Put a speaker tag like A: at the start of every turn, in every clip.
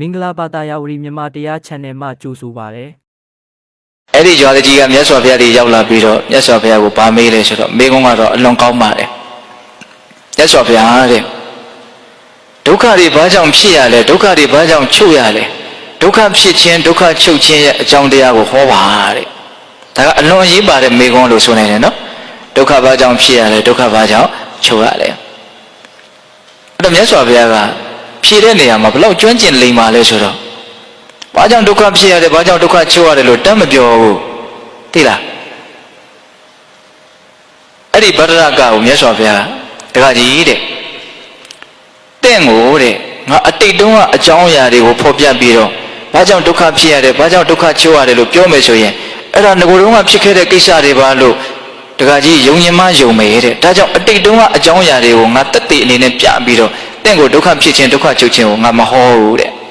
A: မင်္ဂလာပါတာယာဝရီမြန်မာတရား channel မှာကြိုဆိုပါရစေ
B: အဲ့ဒီရွာတကြီးကမြတ်စွာဘုရားတွေရောက်လာပြီးတော့မြတ်စွာဘုရားကိုဗာမေးတယ်ဆိုတော့မေကုန်းကတော့အလွန်ကောင်းပါတယ်မြတ်စွာဘုရားတဲ့ဒုက္ခတွေဘာကြောင့်ဖြစ်ရလဲဒုက္ခတွေဘာကြောင့်ချုပ်ရလဲဒုက္ခဖြစ်ခြင်းဒုက္ခချုပ်ခြင်းရဲ့အကြောင်းတရားကိုဟောပါတဲ့ဒါကအလွန်အရေးပါတဲ့မေကုန်းလို့ဆိုနေတယ်နော်ဒုက္ခဘာကြောင့်ဖြစ်ရလဲဒုက္ခဘာကြောင့်ချုပ်ရလဲအဲ့တော့မြတ်စွာဘုရားက ဖြေတဲ့နေရာမှာဘလောက်ကျွမ်းကျင်လိမ္မာလဲဆိုတော့။ဘာကြောင့်ဒုက္ခဖြစ်ရတယ်ဘာကြောင့်ဒုက္ခချုပ်ရတယ်လို့တတ်မပြောဘူး။သိလား။အဲ့ဒီဗဒရကကိုမြတ်စွာဘုရားတခါကြီးတဲ့။တင့်ကိုတဲ့ငါအတိတ်တုန်းကအကြောင်းအရာတွေကိုဖော်ပြပြီးတော့ဘာကြောင့်ဒုက္ခဖြစ်ရတယ်ဘာကြောင့်ဒုက္ခချုပ်ရတယ်လို့ပြောမယ်ဆိုရင်အဲ့ဒါငကိုယ်တုန်းကဖြစ်ခဲ့တဲ့ကိစ္စတွေပါလို့တခါကြီးယုံရင်မယုံမယ်တဲ့။ဒါကြောင့်အတိတ်တုန်းကအကြောင်းအရာတွေကိုငါတက်တည်အနေနဲ့ပြပြီးတော့ တင့်ကိုဒုက္ခဖြစ်ခြင်းဒုက္ခချုပ်ခြင်းကိုငါမဟောဘူးတဲ့။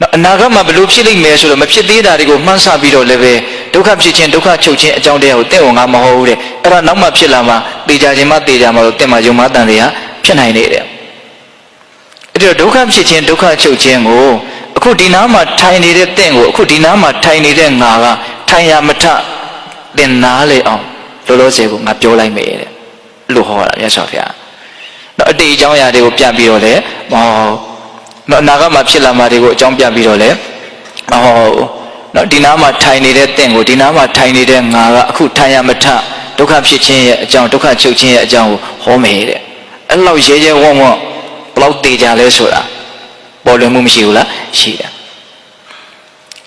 B: နော်အနာဂတ်မှာဘယ်လိုဖြစ်လိမ့်မယ်ဆိုတော့မဖြစ်သေးတာတွေကိုမှန်းဆပြီးတော့လည်းပဲဒုက္ခဖြစ်ခြင်းဒုက္ခချုပ်ခြင်းအကြောင်းတရားကိုတင့်ဝင်ငါမဟုတ်ဘူးတဲ့အဲ့ဒါနောက်မှဖြစ်လာမှတေချာခြင်းမှတေချာမှတော့တင့်မှာယုံမှတန်တရားဖြစ်နိုင်နေတယ်အဲ့ဒီတော့ဒုက္ခဖြစ်ခြင်းဒုက္ခချုပ်ခြင်းကိုအခုဒီနားမှာထိုင်နေတဲ့တင့်ကိုအခုဒီနားမှာထိုင်နေတဲ့ငါကထိုင်ရမထတင်နားလေအောင်လောလောဆယ်ကိုငါပြောလိုက်မယ်တဲ့လို့ဟောတာမြတ်စွာဘုရား နော်အတေအကြောင်းအရာတွေကိုပြပြီးတော့လေမဟုတ်နော်အနာဂတ်မှာဖြစ်လာမှာတွေကိုအကြောင်းပြပြီးတော့လေမဟုတ်ဘူးနော်ဒီနားမှာထိုင်နေတဲ့တင့်ကိုဒီနားမှာထိုင်နေတဲ့ငါကအခုထိုင်ရမထဒုက္ခဖြစ်ခြင်းရဲ့အကြောင်းဒုက္ခချုပ်ခြင်းရဲ့အကြောင်းကိုဟောမယ်တဲ့အဲ့လောက်ရဲရဲဝံ့ဝံ့ဘလောက်တေကြလဲဆိုတာပေါ်လွင်မှုမရှိဘူးလားရှိတယ်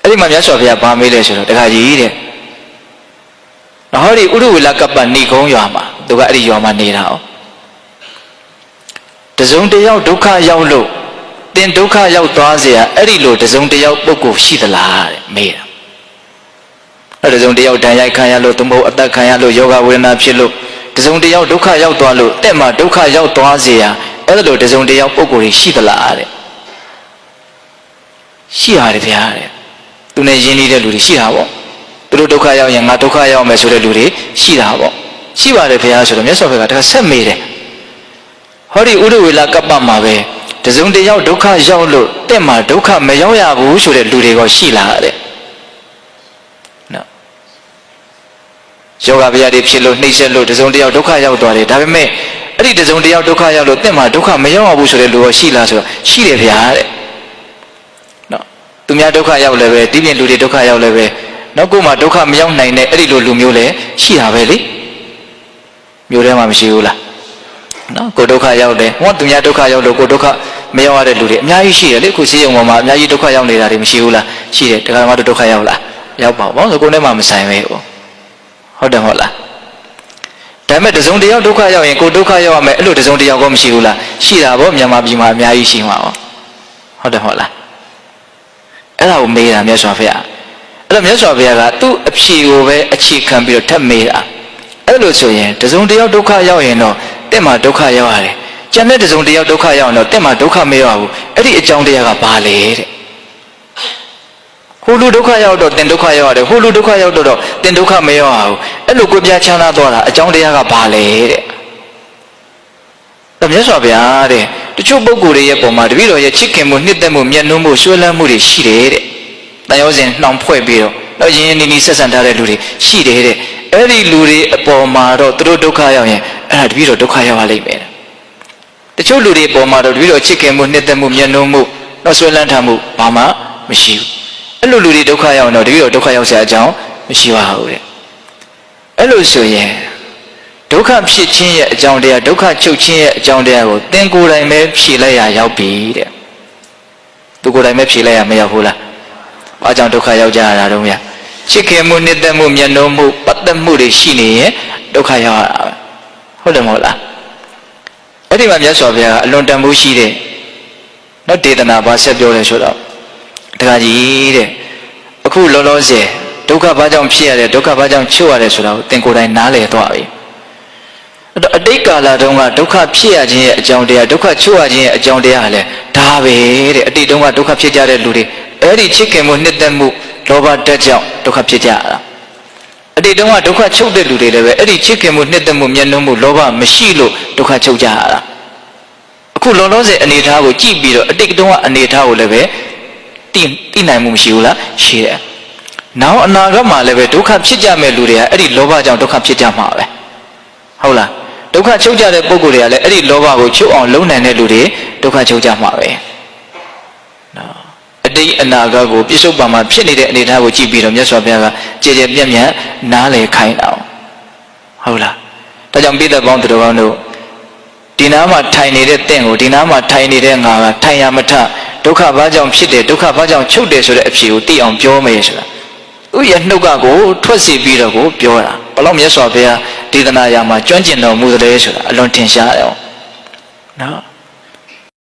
B: အဲ့ဒီမှာမြတ်စွာဘုရားဗာမေးလဲဆိုတော့တခါကြီးတဲ့နော်ဟောဒီဥရဝေလကပ္ပဏိကုံရွာမှာသူကအဲ့ဒီရွာမှာနေတာ哦 တစုံတစ်ယောက်ဒုက္ခရောက်လို့ သင်ဒုက္ခရောက်သွားเสียအဲ့ဒီလိုတစုံတစ်ယောက်ပုဂ္ဂိုလ်ရှိသလားတဲ့မေးတာအဲ့တစုံတစ်ယောက်ဒဏ်ရိုက်ခံရလို့သမုတ်အသက်ခံရလို့ယောဂဝေဒနာဖြစ်လို့တစုံတစ်ယောက်ဒုက္ခရောက်သွားလို့တဲ့မှာဒုက္ခရောက်သွားเสียအဲ့ဒါလိုတစုံတစ်ယောက်ပုဂ္ဂိုလ်ရှိသလားတဲ့ရှိရတယ်ဗျာတဲ့သူနဲ့ယဉ်နေတဲ့လူတွေရှိတာပေါ့သူတို့ဒုက္ခရောက်ရင်ငါဒုက္ခရောက်မယ်ဆိုတဲ့လူတွေရှိတာပေါ့ရှိပါတယ်ဗျာဆိုတော့မြတ်စွာဘုရားကတခါဆက်မေးတယ် ဟောဒီဥရဝေလကပ္ပမှာပဲတစုံတစ်ယောက်ဒုက္ခရောက်လို့တဲ့မှာဒုက္ခမရောက်ရဘူးဆိုတဲ့လူတွေကရှိလာတဲ့နော်ယောဂဗျာတွေဖြစ်လို့နှိမ့်ဆက်လို့တစုံတစ်ယောက်ဒုက္ခရောက်သွားတယ်ဒါပေမဲ့အဲ့ဒီတစုံတစ်ယောက်ဒုက္ခရောက်လို့တဲ့မှာဒုက္ခမရောက်ရဘူးဆိုတဲ့လူရောရှိလားဆိုတော့ရှိတယ်ဗျာတဲ့နော်သူများဒုက္ခရောက်လည်းပဲဒီပြင်လူတွေဒုက္ခရောက်လည်းပဲနောက်ကိုယ်မှာဒုက္ခမရောက်နိုင်တဲ့အဲ့ဒီလိုလူမျိုးလည်းရှိတာပဲလေမျိုးထဲမှာမရှိဘူးလား နော်ကိုဒုက္ခရောက်တယ်ဟောသူများဒုက္ခရောက်လို့ကိုဒုက္ခမရောက်ရတဲ့လူတွေအများကြီးရှိတယ်လေခုစီးရုံပေါ်မှာအများကြီးဒုက္ခရောက်နေတာတွေမရှိဘူးလားရှိတယ်တရားဓမ္မတို့ဒုက္ခရောက်လားရောက်ပါဘောဆိုကိုယ်နဲ့မှမဆိုင်ပဲဟုတ်ဟုတ်တယ်မဟုတ်လားဒါပေမဲ့တစုံတစ်ယောက်ဒုက္ခရောက်ရင်ကိုဒုက္ခရောက်ရမယ်အဲ့လိုတစုံတစ်ယောက်ကောမရှိဘူးလားရှိတာဗောမြန်မာပြည်မှာအများကြီးရှိမှာဗောဟုတ်တယ်မဟုတ်လားအဲ့ဒါကိုမေးတာမြတ်စွာဘုရားအဲ့တော့မြတ်စွာဘုရားကသူ့အဖြေကိုပဲအခြေခံပြီးတော့ထပ်မေးတာအဲ့လိုဆိုရင်တစုံတစ်ယောက်ဒုက္ခရောက်ရင်တော့ တဲ့မှာဒုက္ခရောက်ရတယ်ကျန်တဲ့တစုံတစ်ယောက်ဒုက္ခရောက်ရင်တော့တဲ့မှာဒုက္ခမရောက်ဘူးအဲ့ဒီအကြောင်းတရားကဘာလဲတဲ့ဟိုလူဒုက္ခရောက်တော့တင်ဒုက္ခရောက်ရတယ်ဟိုလူဒုက္ခရောက်တော့တင်ဒုက္ခမရောက်ဘူးအဲ့လိုကိုပြချမ်းသာသွားတာအကြောင်းတရားကဘာလဲတဲ့ဒါမြတ်စွာဘုရားတဲ့တချို့ပုဂ္ဂိုလ်တွေရဲ့ပုံမှာတပည့်တော်ရဲ့ချစ်ခင်မှုနှစ်သက်မှုမျက်နှာမှုဆွေးလန်းမှုတွေရှိတယ်တဲ့။တန်ရောစဉ်နှောင်ဖွဲ့ပြီးတော့တော့ရင်းရင်းနှီးနှီးဆက်ဆံထားတဲ့လူတွေရှိတယ်တဲ့။အဲ့ဒီလူတွေအပေါ်မှာတော့သူတို့ဒုက္ခရောက်ရင် အဲ့ဒါတပည့်တော်ဒုက္ခရောက်ရလိမ့်မယ်တဲ့။တချို့လူတွေအပေါ်မှာတော့တပည့်တော်ချစ်ခင်မှုနှစ်သက်မှုမျက်နှာမှုတော့ဆွေးလန်းထားမှုဘာမှမရှိဘူး။အဲ့လိုလူတွေဒုက္ခရောက်ရင်တော့တပည့်တော်ဒုက္ခရောက်စရာအကြောင်းမရှိပါဘူးတဲ့။အဲ့လိုဆိုရင်ဒုက္ခဖြစ်ခြင်းရဲ့အကြောင်းတရားဒုက္ခချုပ်ခြင်းရဲ့အကြောင်းတရားကိုသင်ကိုယ်တိုင်ပဲဖြေလိုက်ရရောက်ပြီတဲ့သူကိုယ်တိုင်ပဲဖြေလိုက်ရမရောက်ဘူးလား။ဘာကြောင့်ဒုက္ခရောက်ကြရတာတော့မြတ်ချစ်ခင်မှုနှစ်သက်မှုမျက်နှာမှုပတ်သက်မှုတွေရှိနေရင်ဒုက္ခရောက်ရတာပဲ ဟုတ်တယ်မဟုတ်လား။အဲ့ဒီမှာမြတ်စွာဘုရားကအလွန်တန်ဖိုးရှိတဲ့နော်ဒေသနာဘာဆက်ပြောလဲဆိုတော့တခါကြီးတဲ့အခုလောလောဆယ်ဒုက္ခဘာကြောင့်ဖြစ်ရတယ်ဒုက္ခဘာကြောင့်ချုပ်ရတယ်ဆိုတာကိုသင်ကိုယ်တိုင်နားလည်သွားပြီ။အဲ့တော့အတိတ်ကာလတုန်းကဒုက္ခဖြစ်ရခြင်းရဲ့အကြောင်းတရားဒုက္ခချုပ်ရခြင်းရဲ့အကြောင်းတရားကလည်းဒါပဲတဲ့အတိတ်တုန်းကဒုက္ခဖြစ်ကြတဲ့လူတွေအဲ့ဒီချစ်ခင်မှုနှစ်သက်မှုလောဘတက်ကြောင့်ဒုက္ခဖြစ်ကြရတာအ တိတ်တုန်းကဒုက္ခချုပ်တဲ့လူတွေလည်းပဲအဲ့ဒီချစ်ခင်မှုနှစ်သက်မှုမျက်နှာမှုလောဘမရှိလို့ဒုက္ခချုပ်ကြရတာအအခုလောလောဆယ်အနေအထားကိုကြည့်ပြီးတော့အတိတ်တုန်းကအနေအထားကိုလည်းပဲသိသိနိုင်မှုမရှိဘူးလားရှိတယ်။နောက်အနာဂတ်မှာလည်းပဲဒုက္ခဖြစ်ကြမဲ့လူတွေကအဲ့ဒီလောဘကြောင့်ဒုက္ခဖြစ်ကြမှာပဲ။ဟုတ်လား။ဒုက္ခချုပ်ကြတဲ့ပုံကိုယ်တွေကလည်းအဲ့ဒီလောဘကိုချုပ်အောင်လုံနိုင်တဲ့လူတွေဒုက္ခချုပ်ကြမှာပဲ။နော် အတိတ်အနာဂတ်ကိုပြစ္ဆုတ်ပံမှာဖြစ်နေတဲ့အနေအထားကိုကြည့်ပြီးတော့မြတ်စွာဘုရားကကြည်ကြဲပြန့်ပြန့်နားလည်ခိုင်းတာ။ဟုတ်လား။ဒါကြောင့်ပိဿပေါင်းသူတော်ကောင်းတို့ဒီနားမှာထိုင်နေတဲ့တင့်ကိုဒီနားမှာထိုင်နေတဲ့ငါကထိုင်ရမထဒုက္ခဘာကြောင့်ဖြစ်တယ်ဒုက္ခဘာကြောင့်ချုပ်တယ်ဆိုတဲ့အဖြေကိုသိအောင်ပြောမယ်ဆိုတာသူ့ရဲ့နှုတ်ကကိုထွက်စီပြီးတော့ကိုပြောတာဘလို့မြတ်စွာဘုရားဒေသနာရာမှာကျွမ်းကျင်တော်မူသလဲဆိုတာအလွန်ထင်ရှားတယ်နော်